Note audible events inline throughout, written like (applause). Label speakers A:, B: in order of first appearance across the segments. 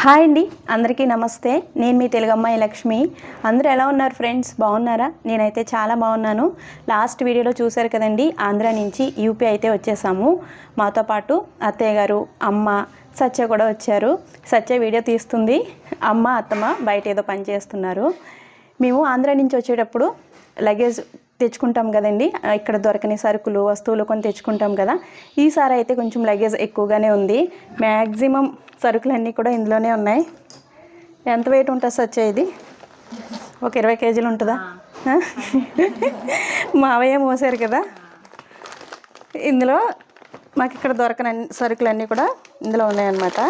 A: Hi అండి. అందరికీ నమస్తే. నేను మీ తెలుగమ్మాయి లక్ష్మి. అందరూ ఎలా ఉన్నారు ఫ్రెండ్స్? బాగున్నారా? నేనైతే చాలా బాగున్నాను. లాస్ట్ వీడియోలో చూశారు కదండి ఆంధ్ర నుంచి యూపీ అయితే వచ్చేసాము. మాతో పాటు అత్తయ్య గారు అమ్మ సత్య కూడా వచ్చారు. సత్య వీడియో తీస్తుంది. అమ్మ అత్తమ్మ బయట ఏదో పని చేస్తున్నారు. మేము ఆంధ్ర నుంచి వచ్చేటప్పుడు లగేజ్ తెచ్చుకుంటాం కదండి. ఇక్కడ దొరకని సరుకులు వస్తువులు కొన్ని తెచ్చుకుంటాం కదా. ఈసారి అయితే కొంచెం లగేజ్ ఎక్కువగానే ఉంది. మ్యాక్సిమం సరుకులన్నీ కూడా ఇందులోనే ఉన్నాయి. ఎంత వెయిట్ ఉంటుంది సచ్చ ఇది? ఒక ఇరవై కేజీలు ఉంటుందా? మావయ్య మోసారు కదా. ఇందులో మాకు ఇక్కడ దొరకని అన్ని సరుకులన్నీ కూడా ఇందులో ఉన్నాయన్నమాట.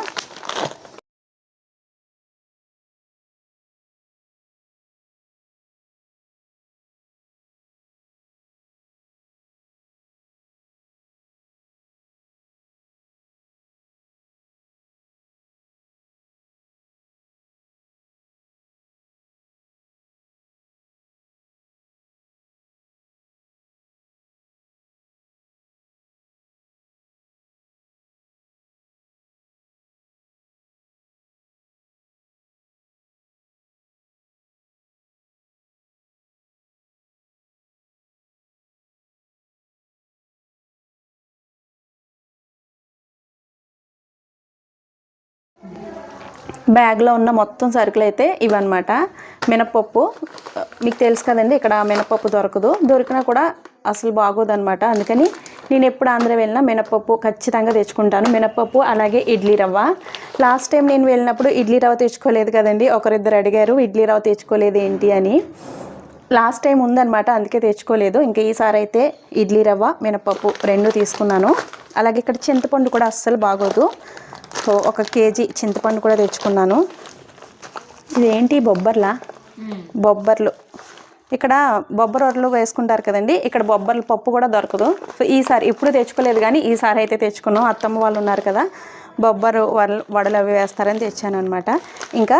A: బ్యాగ్లో ఉన్న మొత్తం సరుకులు అయితే ఇవన్నమాట. మినపప్పు మీకు తెలుసు కదండి ఇక్కడ మినపప్పు దొరకదు. దొరికినా కూడా అసలు బాగోదనమాట అందుకని నేను ఎప్పుడు ఆంధ్ర వెళ్ళినా మినపప్పు ఖచ్చితంగా తెచ్చుకుంటాను. మినపప్పు అలాగే ఇడ్లీ రవ్వ. లాస్ట్ టైం నేను వెళ్ళినప్పుడు ఇడ్లీ రవ్వ తెచ్చుకోలేదు కదండి. ఒకరిద్దరు అడిగారు ఇడ్లీ రవ్వ తెచ్చుకోలేదు ఏంటి అని. లాస్ట్ టైం ఉందన్నమాట అందుకే తెచ్చుకోలేదు. ఇంకా ఈసారి అయితే ఇడ్లీ రవ్వ మినపప్పు రెండు తీసుకున్నాను. అలాగే ఇక్కడ చింతపండు కూడా అస్సలు బాగోదు. సో ఒక కేజీ చింతపండు కూడా తెచ్చుకున్నాను. ఇదేంటి? బొబ్బర్లా? బొబ్బర్లు. ఇక్కడ బొబ్బర రొట్టెలు వేసుకుంటారు కదండి. ఇక్కడ బొబ్బర్ల పప్పు కూడా దొరకదు. సో ఈసారి ఇప్పుడు తెచ్చుకోలేదు కానీ ఈసారి అయితే తెచ్చుకున్నాం. అత్తమ్మ వాళ్ళు ఉన్నారు కదా బొబ్బరు వడలు వడలు అవి వేస్తారని తెచ్చాను అనమాట ఇంకా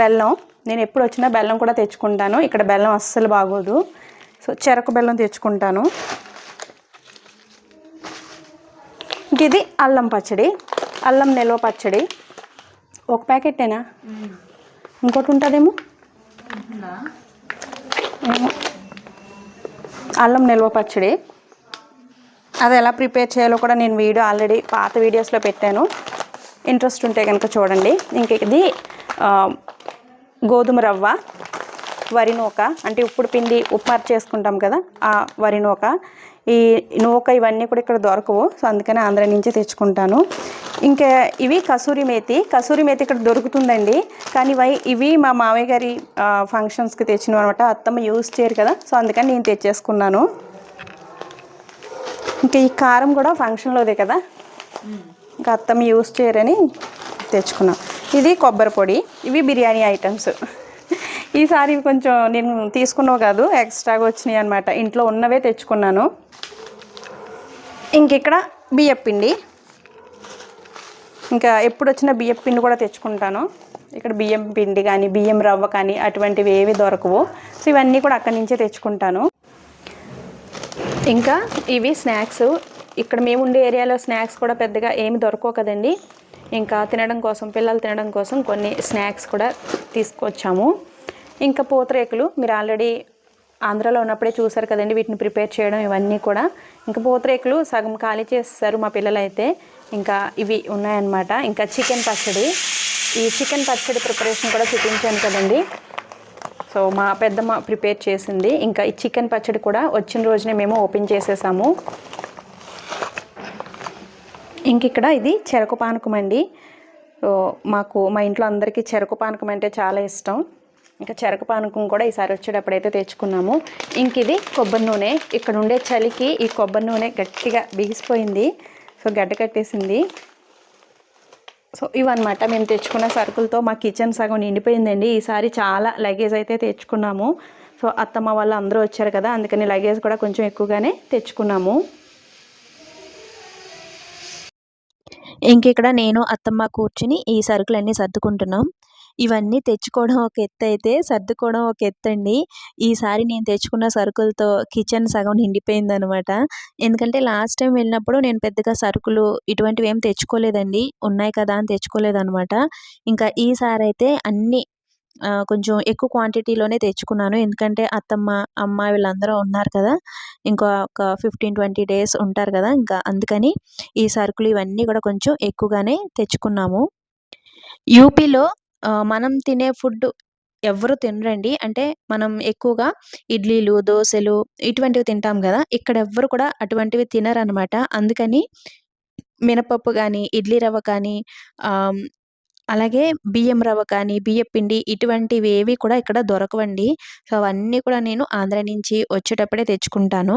A: బెల్లం. నేను ఎప్పుడు వచ్చినా బెల్లం కూడా తెచ్చుకుంటాను. ఇక్కడ బెల్లం అస్సలు బాగోదు. సో చెరకు బెల్లం తెచ్చుకుంటాను. ఇది అల్లం పచ్చడి. అల్లం నిల్వ పచ్చడి. ఒక ప్యాకెట్టేనా ఇంకోటి ఉంటుందేమో? అల్లం నిల్వ పచ్చడి. అది ఎలా ప్రిపేర్ చేయాలో కూడా నేను వీడియో ఆల్రెడీ పాత వీడియోస్లో పెట్టాను. ఇంట్రెస్ట్ ఉంటే కనుక చూడండి. ఇంక ఇది గోధుమ రవ్వ వరి నూక అంటే ఉప్పుడు పిండి ఉప్మా చేసుకుంటాం కదా ఆ వరి నూక. ఈ నూక ఇవన్నీ కూడా ఇక్కడ దొరకవు. సో అందుకని ఆంధ్ర నుంచి తెచ్చుకుంటాను. ఇంకా ఇవి కసూరి మేతి. కసూరి మేతి ఇక్కడ దొరుకుతుందండి. కానీ ఇవి ఇవి మా మామయ్య గారి ఫంక్షన్స్కి తెచ్చినవి అనమాట అత్తమ్మ యూజ్ చేయరు కదా. సో అందుకని నేను తెచ్చేసుకున్నాను. ఇంకా ఈ కారం కూడా ఫంక్షన్లోదే కదా. ఇంకా అత్తమ్మ యూస్ చేయరని తెచ్చుకున్నాం. ఇది కొబ్బరి పొడి. ఇవి బిర్యానీ ఐటమ్స్ ఈసారి కొంచెం నేను తీసుకున్నావు కాదు ఎక్స్ట్రాగా వచ్చినాయి అనమాట ఇంట్లో ఉన్నవే తెచ్చుకున్నాను. ఇంక ఇక్కడ బియ్యపిండి ఇంకా ఎప్పుడు వచ్చిన బియ్యం పిండి కూడా తెచ్చుకుంటాను. ఇక్కడ బియ్యం పిండి కానీ బియ్యం రవ్వ కానీ అటువంటివి ఏవి దొరకవు. సో ఇవన్నీ కూడా అక్కడి నుంచే తెచ్చుకుంటాను. ఇంకా ఇవి స్నాక్స్. ఇక్కడ మేము ఉండే ఏరియాలో స్నాక్స్ కూడా పెద్దగా ఏమి దొరకవు కదండి. ఇంకా తినడం కోసం పిల్లలు తినడం కోసం కొన్ని స్నాక్స్ కూడా తీసుకొచ్చాము. ఇంకా పూతరేకులు మీరు ఆల్రెడీ ఆంధ్రాలో ఉన్నప్పుడే చూసారు కదండి వీటిని ప్రిపేర్ చేయడం ఇవన్నీ కూడా. ఇంకా పూతరేకులు సగం ఖాళీ చేస్తారు మా పిల్లలైతే. ఇంకా ఇవి ఉన్నాయన్నమాట. ఇంకా చికెన్ పచ్చడి. ఈ చికెన్ పచ్చడి ప్రిపరేషన్ కూడా చూపించాను కదండి. సో మా పెద్దమ్మ ప్రిపేర్ చేసింది. ఇంకా ఈ చికెన్ పచ్చడి కూడా వచ్చిన రోజునే మేము ఓపెన్ చేసేసాము. ఇంక ఇక్కడ ఇది చెరకు పానకం అండి. మాకు మా ఇంట్లో అందరికీ చెరకు పానకం అంటే చాలా ఇష్టం. ఇంకా చెరకు పానకం కూడా ఈసారి వచ్చేటప్పుడు అయితే తెచ్చుకున్నాము. ఇంక ఇది కొబ్బరి నూనె. ఇక్కడ ఉండే చలికి ఈ కొబ్బరి నూనె గట్టిగా బిగిసిపోయింది. సో గడ్డ కట్టేసింది. సో ఇవన్నమాట మేము తెచ్చుకున్న సరుకులతో మా కిచెన్ సగం నిండిపోయిందండి. ఈసారి చాలా లగేజ్ అయితే తెచ్చుకున్నాము. సో అత్తమ్మ వాళ్ళు అందరూ వచ్చారు కదా అందుకని లగేజ్ కూడా కొంచెం ఎక్కువగానే తెచ్చుకున్నాము.
B: ఇంక ఇక్కడ నేను అత్తమ్మ కూర్చుని ఈ సరుకులన్నీ సర్దుకుంటున్నాం.
A: ఇవన్నీ తెచ్చుకోవడం ఒక ఎత్తు అయితే సర్దుకోవడం ఒక ఎత్తు అండి ఈసారి నేను తెచ్చుకున్న సరుకులతో కిచెన్ సగం నిండిపోయింది అనమాట ఎందుకంటే లాస్ట్ టైం వెళ్ళినప్పుడు నేను పెద్దగా సరుకులు ఇటువంటివి ఏం తెచ్చుకోలేదండి. ఉన్నాయి కదా అని తెచ్చుకోలేదనమాట. ఇంకా ఈసారి అయితే అన్నీ కొంచెం ఎక్కువ క్వాంటిటీలోనే తెచ్చుకున్నాను. ఎందుకంటే అత్తమ్మ అమ్మ వీళ్ళందరూ ఉన్నారు కదా. ఇంకా ఒక ఫిఫ్టీన్ ట్వంటీ డేస్ ఉంటారు కదా. ఇంకా అందుకని ఈ సరుకులు ఇవన్నీ కూడా కొంచెం ఎక్కువగానే తెచ్చుకున్నాము. యూపీలో మనం తినే ఫుడ్ ఎవరు తినరండి. అంటే మనం ఎక్కువగా ఇడ్లీలు దోశలు ఇటువంటివి తింటాం కదా. ఇక్కడ ఎవ్వరు కూడా అటువంటివి తినరనమాట అందుకని మినపప్పు కానీ ఇడ్లీ రవ్వ కానీ అలాగే బియ్యం రవ్వ కానీ బియ్యం పిండి ఇటువంటివి ఏవి కూడా ఇక్కడ దొరకవండి. సో అవన్నీ కూడా నేను ఆంధ్ర నుంచి వచ్చేటప్పుడే తెచ్చుకుంటాను.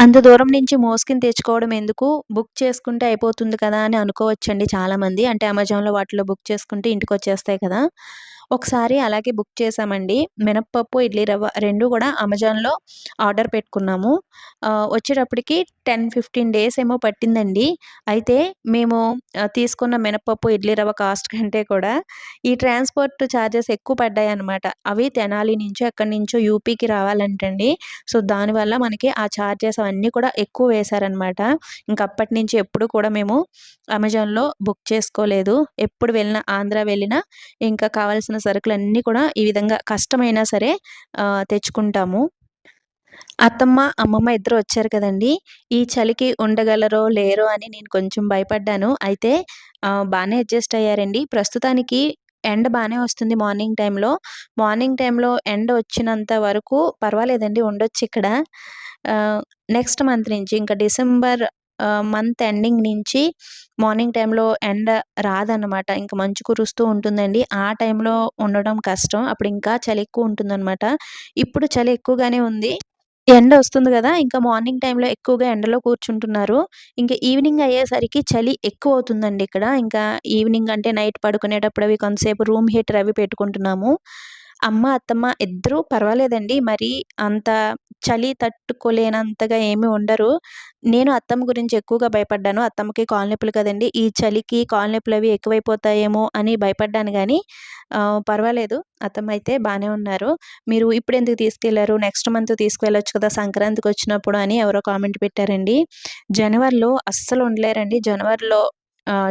A: అంత దూరం నుంచి మోసుకుని తెచ్చుకోవడం ఎందుకు? బుక్ చేసుకుంటే అయిపోతుంది కదా అని అనుకోవచ్చండి చాలామంది. అంటే అమెజాన్లో వాటిలో బుక్ చేసుకుంటే ఇంటికి వచ్చేస్తాయి కదా. ఒకసారి అలాగే బుక్ చేసామండి మినప్పప్పు ఇడ్లీ రవ్వ రెండు కూడా అమెజాన్లో ఆర్డర్ పెట్టుకున్నాము. వచ్చేటప్పటికి టెన్ ఫిఫ్టీన్ డేస్ ఏమో పట్టిందండి. అయితే మేము తీసుకున్న మినప్పప్పు ఇడ్లీ రవ్వ కాస్ట్ (laughs) కంటే కూడా ఈ ట్రాన్స్పోర్ట్ ఛార్జెస్ ఎక్కువ పడ్డాయి అనమాట అవి తెనాలి నుంచో ఎక్కడి నుంచో యూపీకి రావాలంటండి. సో దానివల్ల మనకి ఆ ఛార్జెస్ అవన్నీ కూడా ఎక్కువ వేశారనమాట ఇంక అప్పటి నుంచి ఎప్పుడు కూడా మేము అమెజాన్లో బుక్ చేసుకోలేదు. ఎప్పుడు వెళ్ళినా ఆంధ్ర వెళ్ళినా ఇంకా కావాల్సిన సరుకులు సరుకులన్నీ కూడా ఈ విధంగా కష్టమైనా సరే తెచ్చుకుంటాము. అత్తమ్మ అమ్మమ్మ ఇద్దరు వచ్చారు కదండి. ఈ చలికి ఉండగలరో లేరో అని నేను కొంచెం భయపడ్డాను. అయితే బాగానే అడ్జస్ట్ అయ్యారండి. ప్రస్తుతానికి ఎండ బాగానే వస్తుంది మార్నింగ్ టైంలో. మార్నింగ్ టైంలో ఎండ వచ్చినంత వరకు పర్వాలేదండి ఉండొచ్చు ఇక్కడ. నెక్స్ట్ మంత్ నుంచి ఇంకా డిసెంబర్ మంత్ ఎండింగ్ నుంచి మార్నింగ్ టైంలో ఎండ రాదన్నమాట. ఇంకా మంచు కురుస్తూ ఉంటుందండి. ఆ టైంలో ఉండడం కష్టం. అప్పుడు ఇంకా చలి ఎక్కువ ఉంటుందన్నమాట. ఇప్పుడు చలి ఎక్కువగానే ఉంది. ఎండ వస్తుంది కదా ఇంకా మార్నింగ్ టైంలో ఎక్కువగా ఎండలో కూర్చుంటున్నారు. ఇంకా ఈవినింగ్ అయ్యేసరికి చలి ఎక్కువ అవుతుందండి ఇక్కడ. ఇంకా ఈవినింగ్ అంటే నైట్ పడుకునేటప్పుడు అవి కొంతసేపు రూమ్ హీటర్ అవి పెట్టుకుంటున్నాము. అమ్మ అత్తమ్మ ఇద్దరూ పర్వాలేదండి. మరి అంత చలి తట్టుకోలేనంతగా ఏమీ ఉండరు. నేను అత్తమ్మ గురించి ఎక్కువగా భయపడ్డాను. అత్తమ్మకి కాళ్ళనొప్పులు కదండి. ఈ చలికి కాళ్ళనొప్పులు నొప్పులు అవి ఎక్కువైపోతాయేమో అని భయపడ్డాను కానీ పర్వాలేదు. అత్తమ్మ అయితే బాగానే ఉన్నారు. మీరు ఇప్పుడు ఎందుకు తీసుకెళ్ళారు? నెక్స్ట్ మంత్ తీసుకువెళ్ళొచ్చు కదా సంక్రాంతికి వచ్చినప్పుడు అని ఎవరో కామెంట్ పెట్టారండి. జనవరిలో అస్సలు ఉండలేరండి. జనవరిలో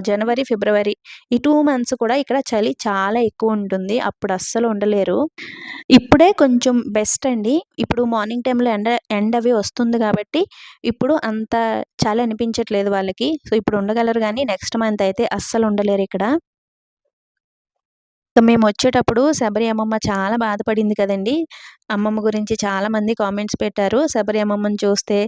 A: జనవరి ఫిబ్రవరి ఈ టూ మంత్స్ కూడా ఇక్కడ చలి చాలా ఎక్కువ ఉంటుంది. అప్పుడు అస్సలు ఉండలేరు. ఇప్పుడే కొంచెం బెస్ట్ అండి. ఇప్పుడు మార్నింగ్ టైంలో ఎండ ఎండ అవి వస్తుంది కాబట్టి ఇప్పుడు అంత చలి అనిపించట్లేదు వాళ్ళకి. సో ఇప్పుడు ఉండగలరు కానీ నెక్స్ట్ మంత్ అయితే అస్సలు ఉండలేరు ఇక్కడ. మేము వచ్చేటప్పుడు శబరి అమ్మమ్మ చాలా బాధపడింది కదండి. అమ్మమ్మ గురించి చాలా మంది కామెంట్స్ పెట్టారు. శబరి అమ్మమ్మని చూస్తే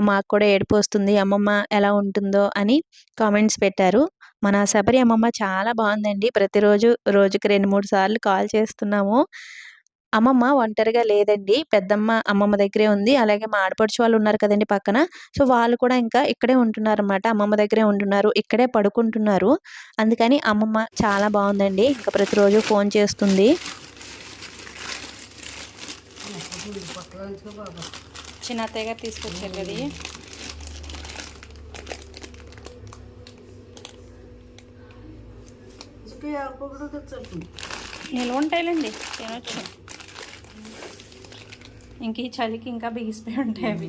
A: మాకు కూడా ఏడుపు వస్తుంది. అమ్మమ్మ ఎలా ఉంటుందో అని కామెంట్స్ పెట్టారు. మన శబరి అమ్మమ్మ చాలా బాగుందండి. ప్రతిరోజు రోజుకి రెండు మూడు సార్లు కాల్ చేస్తున్నాము. అమ్మమ్మ ఒంటరిగా లేదండి. పెద్దమ్మ అమ్మమ్మ దగ్గరే ఉంది. అలాగే మా ఆడపడుచు వాళ్ళు ఉన్నారు కదండి పక్కన. సో వాళ్ళు కూడా ఇంకా ఇక్కడే ఉంటున్నారు అనమాట అమ్మమ్మ దగ్గరే ఉంటున్నారు. ఇక్కడే పడుకుంటున్నారు. అందుకని అమ్మమ్మ చాలా బాగుందండి. ఇంకా ప్రతిరోజు ఫోన్ చేస్తుంది. చిన్న అత్తయ్య గారు తీసుకొచ్చారు కదా. నిల్వ ఉంటాయిలేండి తినొచ్చు ఇంక ఈ చలికి ఇంకా బిగిసిపోయి ఉంటాయి అవి.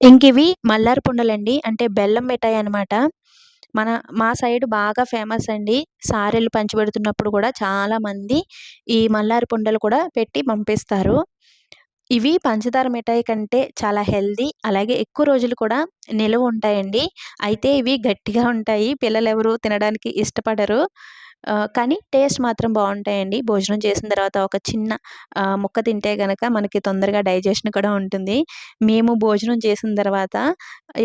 A: ఇంక ఇవి మల్లారి పుండలండి అంటే బెల్లం మిఠాయి అనమాట మన మా సైడ్ బాగా ఫేమస్ అండి. సారెలు పంచిపెడుతున్నప్పుడు కూడా చాలా మంది ఈ మల్లారి పుండలు కూడా పెట్టి పంపిస్తారు. ఇవి పంచదార మిఠాయి కంటే చాలా హెల్దీ అలాగే ఎక్కువ రోజులు కూడా నిలువ ఉంటాయండి. అయితే ఇవి గట్టిగా ఉంటాయి. పిల్లలు ఎవరు తినడానికి ఇష్టపడరు. కానీ టేస్ట్ మాత్రం బాగుంటాయండి. భోజనం చేసిన తర్వాత ఒక చిన్న ముక్క తింటే కనుక మనకి తొందరగా డైజెషన్ కూడా ఉంటుంది. మేము భోజనం చేసిన తర్వాత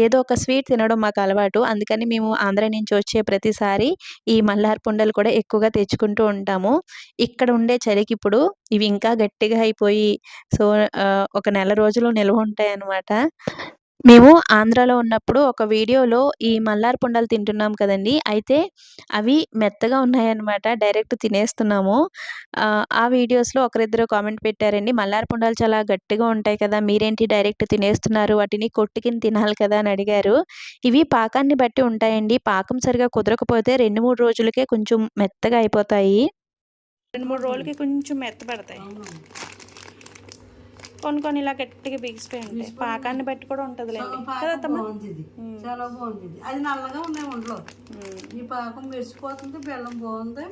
A: ఏదో ఒక స్వీట్ తినడం మాకు అలవాటు. అందుకని మేము ఆంధ్ర నుంచి వచ్చే ప్రతిసారి ఈ మల్లార్ పుండలు కూడా ఎక్కువగా తెచ్చుకుంటూ ఉంటాము. ఇక్కడ ఉండే చలికి ఇప్పుడు ఇవి ఇంకా గట్టిగా అయిపోయి సో ఒక నెల రోజులు నిల్వ ఉంటాయి అన్నమాట మేము ఆంధ్రాలో ఉన్నప్పుడు ఒక వీడియోలో ఈ మల్లార్ పుండాలు తింటున్నాం కదండీ! అయితే అవి మెత్తగా ఉన్నాయన్నమాట. డైరెక్ట్ తినేస్తున్నాము. ఆ వీడియోస్‌లో ఒకరిద్దరు కామెంట్ పెట్టారండి. మల్లార్ పుండాలు చాలా గట్టిగా ఉంటాయి కదా! మీరేంటి డైరెక్ట్ తినేస్తున్నారు? వాటిని కొట్టుకుని తినాలి కదా! అని అడిగారు. ఇవి పాకాన్ని బట్టి ఉంటాయండి. పాకం సరిగా కుదరకపోతే 2, 3 రోజులకే కొంచెం మెత్తగా అయిపోతాయి. 2, 3 రోజులకి కొంచెం మెత్తపడతాయి కొన్ని కొన్ని ఇలా గట్టిగా బిగిసిపోయి ఉంటాయి. పాకాన్ని బట్టి కూడా ఉంటదిలేండి. కదా?
B: బాగుంది చాలా బాగుంది అది నల్లగా ఉన్నాయి ఒంట్లో ఈ పాకం మెరిసిపోతుంది బెల్లం బాగుంది.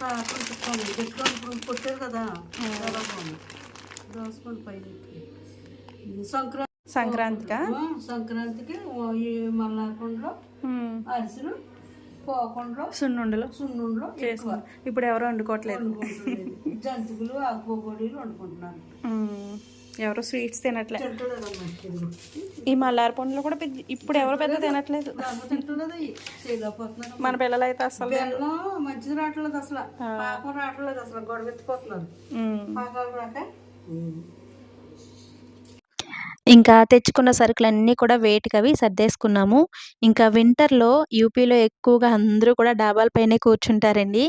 B: పాకం చుట్టాను ఇప్పుడు కొట్టారు కదా. చాలా బాగుంది. దోసపండు పైన సంక్రాంతి
A: సంక్రాంతికా?
B: సంక్రాంతికి ఈ మల్లాకొండలో అరిసెలు పోకుండా
A: సున్నుండలు
B: సున్నుండలో ఎక్కువ.
A: ఇప్పుడు ఎవరు వండుకోవట్లేదు.
B: జంతికలు ఆకుపోగొడీలు వండుకుంటున్నారు.
A: ఎవరు స్వీట్స్ తినట్లే.
B: తింటలేదమ్మా ఇదిగో.
A: ఈ మల్లార్ పండ్లు కూడా పెద్ద ఇప్పుడు ఎవరు పెద్ద తినట్లేదు. మన పిల్లలు అయితే అసలు
B: మంచిది రావట్లేదు అసలు. పాకం రావట్లేదు అసలు. గొడవ ఎత్తుకోతున్నారు పాకాలు రాక?
A: ఇంకా తెచ్చుకున్న సరుకులన్నీ కూడా వేటికవి సర్దేసుకున్నాము. ఇంకా వింటర్‌లో యూపీలో ఎక్కువగా అందరూ కూడా డాబాల పైనే కూర్చుంటారండి.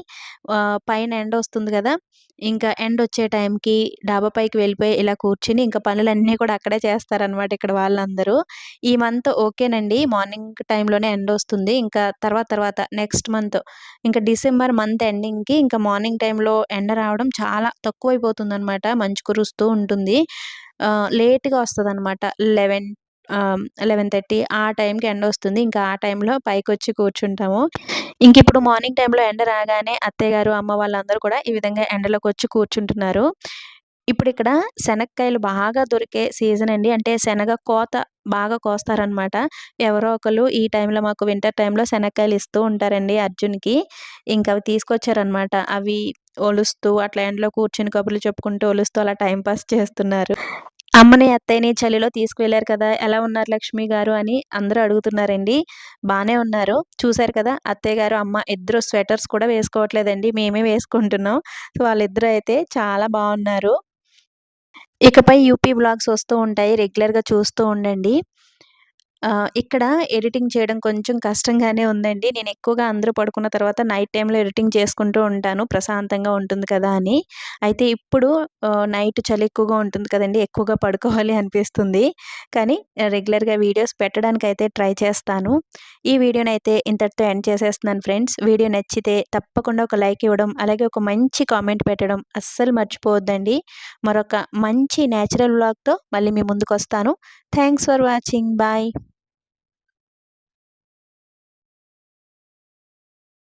A: పైన ఎండ వస్తుంది కదా ఇంకా ఎండొచ్చే టైంకి డాబా పైకి వెళ్ళిపోయి ఇలా కూర్చుని ఇంకా పనులన్నీ కూడా అక్కడే చేస్తారనమాట ఇక్కడ వాళ్ళందరూ. ఈ మంత్ ఓకేనండి. మార్నింగ్ టైంలోనే ఎండొస్తుంది. ఇంకా తర్వాత తర్వాత నెక్స్ట్ మంత్ ఇంకా డిసెంబర్ మంత్ ఎండింగ్‌కి ఇంకా మార్నింగ్ టైంలో ఎండ రావడం చాలా తక్కువైపోతుందనమాట. మంచు కురుస్తూ ఉంటుంది. లేట్గా వస్తుంది వస్తదనమాట. 11 ఆహ్, 11:30 ఆ టైంకి ఎండొస్తుంది. ఇంకా ఆ టైంలో వచ్చి కూర్చుంటాము. ఇంకిప్పుడు మార్నింగ్ టైంలో ఎండ రాగానే అత్తయ్య గారు, అమ్మ వాళ్ళందరూ కూడా ఈ విధంగా ఎండలోకి వచ్చి కూర్చుంటున్నారు. ఇప్పుడిక్కడ శనక్కాయలు బాగా దొరికే సీజన్ అండి. అంటే శనగ కోత బాగా కోస్తారనమాట. ఎవరో ఒకరు ఈ టైంలో మాకు వింటర్ టైంలో శనక్కాయలు ఇస్తూ ఉంటారండి అర్జున్‌కి. ఇంకా అవి తీసుకొచ్చారనమాట. అవి ఒలుస్తూ అట్లా ఎండలో కూర్చొని కబుర్లు చెప్పుకుంటూ, ఒలుస్తూ అలా టైంపాస్ పాస్ చేస్తున్నారు. అమ్మని, అత్తయ్యని చలిలో తీసుకువెళ్ళారు కదా! ఎలా ఉన్నారు లక్ష్మి గారు అని అందరూ అడుగుతున్నారండి. బాగానే ఉన్నారు. చూసారు కదా! అత్తయ్య గారు, అమ్మ ఇద్దరు స్వెటర్స్ కూడా వేసుకోవట్లేదండి. మేమే వేసుకుంటున్నాం. సో, వాళ్ళిద్దరూ అయితే చాలా బాగున్నారు ఇకపై యూపీ వ్లాగ్స్ వస్తూ ఉంటాయి. రెగ్యులర్‌గా చూస్తూ ఉండండి. ఇక్కడ ఎడిటింగ్ చేయడం కొంచెం కష్టంగానే ఉందండి. నేను ఎక్కువగా అందరూ పడుకున్న తర్వాత నైట్ టైంలో ఎడిటింగ్ చేసుకుంటూ ఉంటాను. ప్రశాంతంగా ఉంటుంది కదా అని. అయితే ఇప్పుడు నైట్ చలి ఎక్కువగా ఉంటుంది కదండి ఎక్కువగా పడుకోవాలి అనిపిస్తుంది. కానీ రెగ్యులర్‌గా వీడియోస్ పెట్టడానికి అయితే ట్రై చేస్తాను. ఈ వీడియోని అయితే ఇంతటితో ఎండ్ చేసేస్తున్నాను ఫ్రెండ్స్. వీడియో నచ్చితే తప్పకుండా ఒక లైక్ ఇవ్వడం, అలాగే ఒక మంచి కామెంట్ పెట్టడం అస్సలు మర్చిపోవద్దండి. మరొక మంచి నేచురల్ వ్లాగ్‌తో మళ్ళీ మీ ముందుకొస్తాను. Thanks for watching. బాయ్.